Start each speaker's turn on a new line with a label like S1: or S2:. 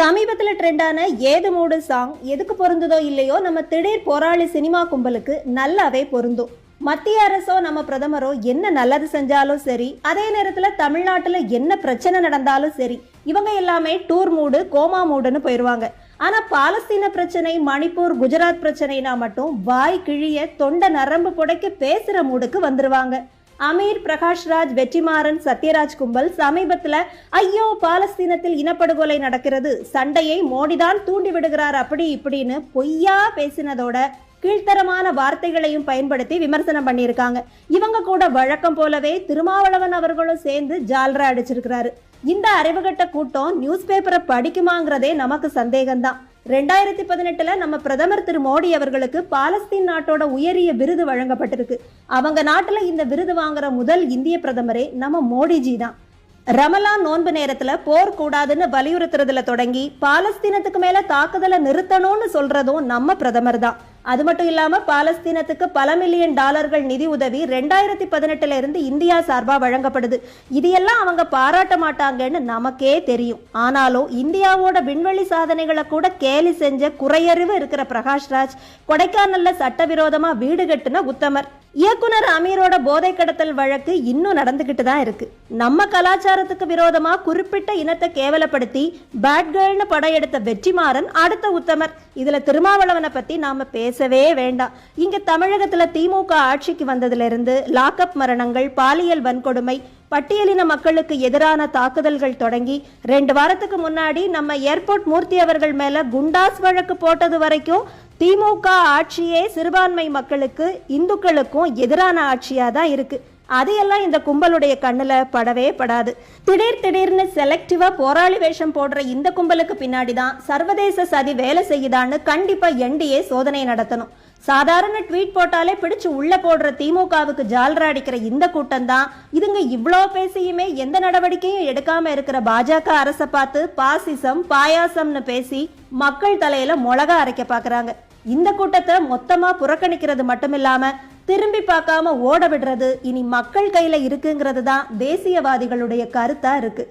S1: சமீபத்தில் ட்ரெண்டான ஏது மூடு சாங் எதுக்கு பொருந்துதோ இல்லையோ நம்ம திடீர் போராளி சினிமா கும்பலுக்கு நல்லாவே பொருந்தும். மத்திய அரசோ நம்ம பிரதமரோ என்ன நல்லது செஞ்சாலும் சரி அதே நேரத்தில் தமிழ்நாட்டில் என்ன பிரச்சனை நடந்தாலும் சரி இவங்க எல்லாமே டூர் மூடு கோமா மூடுன்னு போயிடுவாங்க ஆனால் பாலஸ்தீன பிரச்சனை மணிப்பூர் குஜராத் பிரச்சனைனா மட்டும் வாய் கிழிய தொண்டை நரம்பு புடைக்க பேசுகிற மூடுக்கு வந்துடுவாங்க அமீர் பிரகாஷ்ராஜ் வெற்றிமாறன் சத்யராஜ் கும்பல் சமீபத்தில் ஐயோ பாலஸ்தீனத்தில் இனப்படுகொலை நடக்கிறது சண்டையை மோடிதான் தூண்டி விடுகிறார் அப்படி இப்படின்னு பொய்யா பேசினதோட கீழ்த்தரமான வார்த்தைகளையும் பயன்படுத்தி விமர்சனம் பண்ணியிருக்காங்க. இவங்க கூட வழக்கம் போலவே திருமாவளவன் அவர்களும் சேர்ந்து ஜால்ரா அடிச்சிருக்கிறாரு. இந்த அறிவுகட்ட கூட்டம் நியூஸ் பேப்பரை படிக்குமாங்கிறதே நமக்கு சந்தேகம்தான். ரெண்டாயிரத்தி பதினெட்டுல நம்ம பிரதமர் திரு மோடி அவர்களுக்கு பாலஸ்தீன் நாட்டோட உயரிய விருது வழங்கப்பட்டிருக்கு. அவங்க நாட்டுல இந்த விருது வாங்குற முதல் இந்திய பிரதமரே நம்ம மோடிஜி தான். ரமலான் நோன்பு நேரத்துல போர் கூடாதுன்னு வலியுறுத்துறதுல தொடங்கி பாலஸ்தீனத்துக்கு மேல தாக்குதலை நிறுத்தணும்னு சொல்றதும் நம்ம பிரதமர் தான். அது மட்டும் இல்லாம பாலஸ்தீனத்துக்கு பல மில்லியன் டாலர்கள் நிதி உதவி ரெண்டாயிரத்தி பதினெட்டுல இருந்து இந்தியா சார்பா வழங்கப்படுது. இது எல்லாம் அவங்க பாராட்ட மாட்டாங்கன்னு நமக்கே தெரியும். ஆனாலும் இந்தியாவோட விண்வெளி சாதனைகளை கூட கேலி செஞ்ச குறையறிவு இருக்கிற பிரகாஷ்ராஜ் கொடைக்கானல்ல சட்டவிரோதமா வீடு கட்டுன உத்தமர். இயக்குனர் அமீரோட போதை கடத்தல் வழக்கு இன்னும் நடந்துக்கிட்டு தான் இருக்கு. நம்ம கலாச்சாரத்துக்கு விரோதமா குறிப்பிட்ட இனத்தை கேவலப்படுத்தி பேட் கேர்ள்னு படம் எடுத்த வெற்றிமாறன் அடுத்த உத்தமர். இதுல திருமாவளவனை பத்தி நாம பேசவே வேண்டாம். இங்க தமிழகத்துல திமுக ஆட்சிக்கு வந்ததுல இருந்து லாக்அப் மரணங்கள் பாலியல் வன்கொடுமை பட்டியலின மக்களுக்கு எதிரான தாக்குதல்கள் தொடங்கி ரெண்டு வாரத்துக்கு முன்னாடி நம்ம ஏர்போர்ட் மூர்த்தி அவர்கள் மேல குண்டாஸ் வழக்கு போட்டது வரைக்கும் திமுக ஆட்சியே சிறுபான்மை மக்களுக்கு இந்துக்களுக்கும் எதிரான ஆட்சியா தான் இருக்கு. அதையெல்லாம் இந்த கும்பலுடைய கண்ணில் படவே படாது. திடீர் திடீர்னு செலக்டிவாக போராளி வேஷம் போடுற இந்த கும்பலுக்கு பின்னாடி தான் சர்வதேச சதி வேலை செய்யுதான்னு கண்டிப்பாக என்டிஏ சோதனை நடத்தணும். சாதாரண ட்வீட் போட்டாலே பிடிச்சு உள்ள போடுற திமுகவுக்கு ஜால்ரா அடிக்கிற இந்த கூட்டம் தான் இதுங்க இவ்வளோ பேசியுமே எந்த நடவடிக்கையும் எடுக்காம இருக்கிற பாஜக அரசை பார்த்து பாசிசம் பாயாசம்னு பேசி மக்கள் தலையில மிளகா அரைக்க பாக்குறாங்க. இந்த கூட்டத்தை மொத்தமா புறக்கணிக்கிறது மட்டும் இல்லாம திரும்பி பார்க்காம ஓட விடுறது இனி மக்கள் கையில இருக்குங்கிறது தான் தேசியவாதிகளுடைய கருத்தா இருக்கு.